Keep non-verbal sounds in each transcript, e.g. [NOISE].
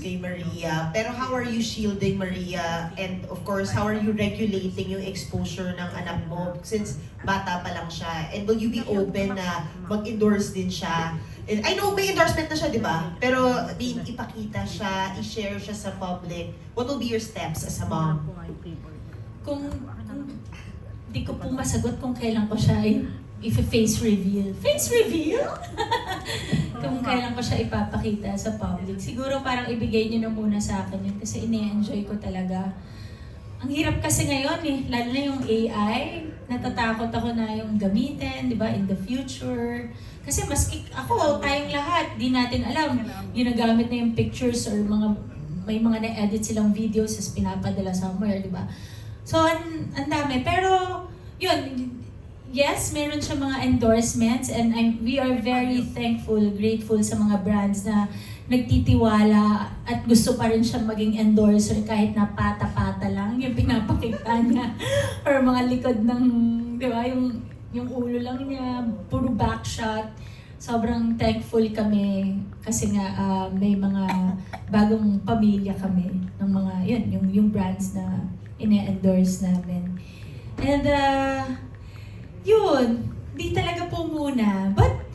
kay Maria. Pero how are you shielding Maria? And of course, how are you regulating yung exposure ng anak mo since bata pa lang siya? And will you be open na mag-endorse din siya? And I know may endorsement na siya, di ba? Pero din ipakita siya, i-share siya sa public. What will be your steps as a mom? Kung, kung di ko po masagot kung kailan ko siya i- i-face reveal. Face reveal? [LAUGHS] kung kailan ko siya ipapakita sa public. Siguro parang ibigay niyo na muna sa akin yun kasi ine-enjoy ko talaga. Ang hirap kasi ngayon eh, lalo na yung AI, natatakot ako na yung gamitin, di ba, in the future. Kasi maski ako, tayong lahat, di natin alam, ginagamit na yung pictures or mga, may mga na-edit silang videos, tapos pinapadala somewhere, di ba? So, ang, ang dami. Pero, yun, yes, meron siya mga endorsements and I'm, we are very thankful, grateful sa mga brands na nagtitiwala at gusto pa rin siya maging endorser kahit na pata-pata lang yung pinapakita [LAUGHS] niya or mga likod ng, di ba, yung, yung ulo lang niya, puro back shot. Sobrang thankful kami kasi nga ah, may mga bagong pamilya kami ng mga, yun, yung, yung brands na ine-endorse namin. And, uh, yun, di talaga po muna. But,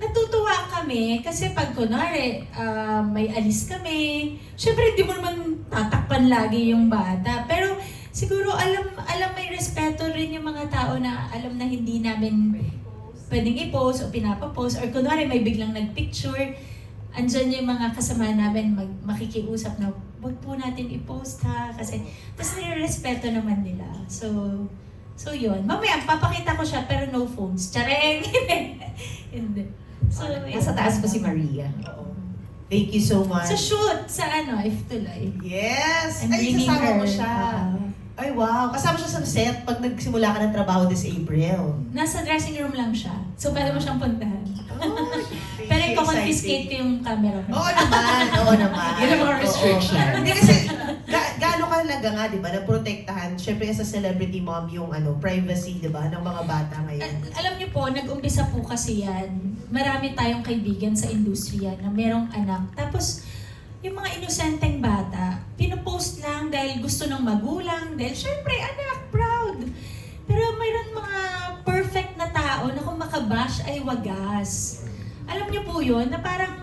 natutuwa kami kasi pag kunwari, ah, may alis kami, syempre hindi mo naman tatakpan lagi yung bata. Pero siguro alam alam may respeto rin yung mga tao na alam na hindi namin pwedeng i-post o pinapapost or kunwari may biglang nagpicture, andyan yung mga kasama namin mag, makikiusap na wag po natin i-post ha kasi tapos nire-respeto naman nila. So, so yun. Mamaya, papakita ko siya pero no phones. Tsareng! [LAUGHS] Hindi. So, yun. Nasa taas pa si Maria. Oo. Thank you so much. Sa shoot, sa ano, if tuloy. Yes! I'm Ay, bringing sasama her. mo siya. Oo. Ay, wow. Kasama siya sa set pag nagsimula ka ng trabaho this April. nasa dressing room lang siya. So, pwede mo siyang puntahan. [LAUGHS] Pero i-confiscate ko yung camera mo. Oo naman, oo naman. [LAUGHS] Yun ang mga Oo. restriction. Hindi kasi, gaano kahalaga nga, di ba, na protektahan, syempre as a celebrity mom, yung ano, privacy, di ba, ng mga bata ngayon. Al- alam niyo po, nag-umpisa po kasi yan. Marami tayong kaibigan sa industriya na merong anak. Tapos, yung mga inosenteng bata, pinopost lang dahil gusto ng magulang, dahil syempre, anak, proud. Pero mayroon mga perfect na tao na kung makabash ay wagas. Alam niyo po yun, na parang,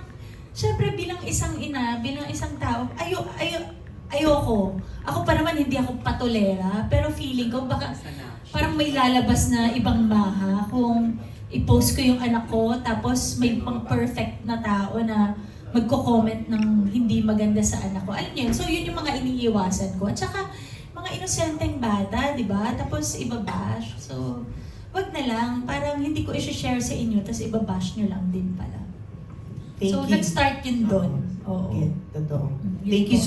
syempre bilang isang ina, bilang isang tao, ayo, ayo, ayoko. Naman hindi ako patolera, pero feeling ko baka parang may lalabas na ibang maha kung i-post ko yung anak ko tapos may pang perfect na tao na magko-comment ng hindi maganda sa anak ko. Alam niyo, yun? so yun yung mga iniiwasan ko. At saka, mga inosenteng bata, di ba? Tapos ibabash. So, wag na lang. Parang hindi ko i-share sa inyo, tapos ibabash nyo lang din pala. Thank so, you. nag-start yun doon. Oo. Okay, totoo. Thank you so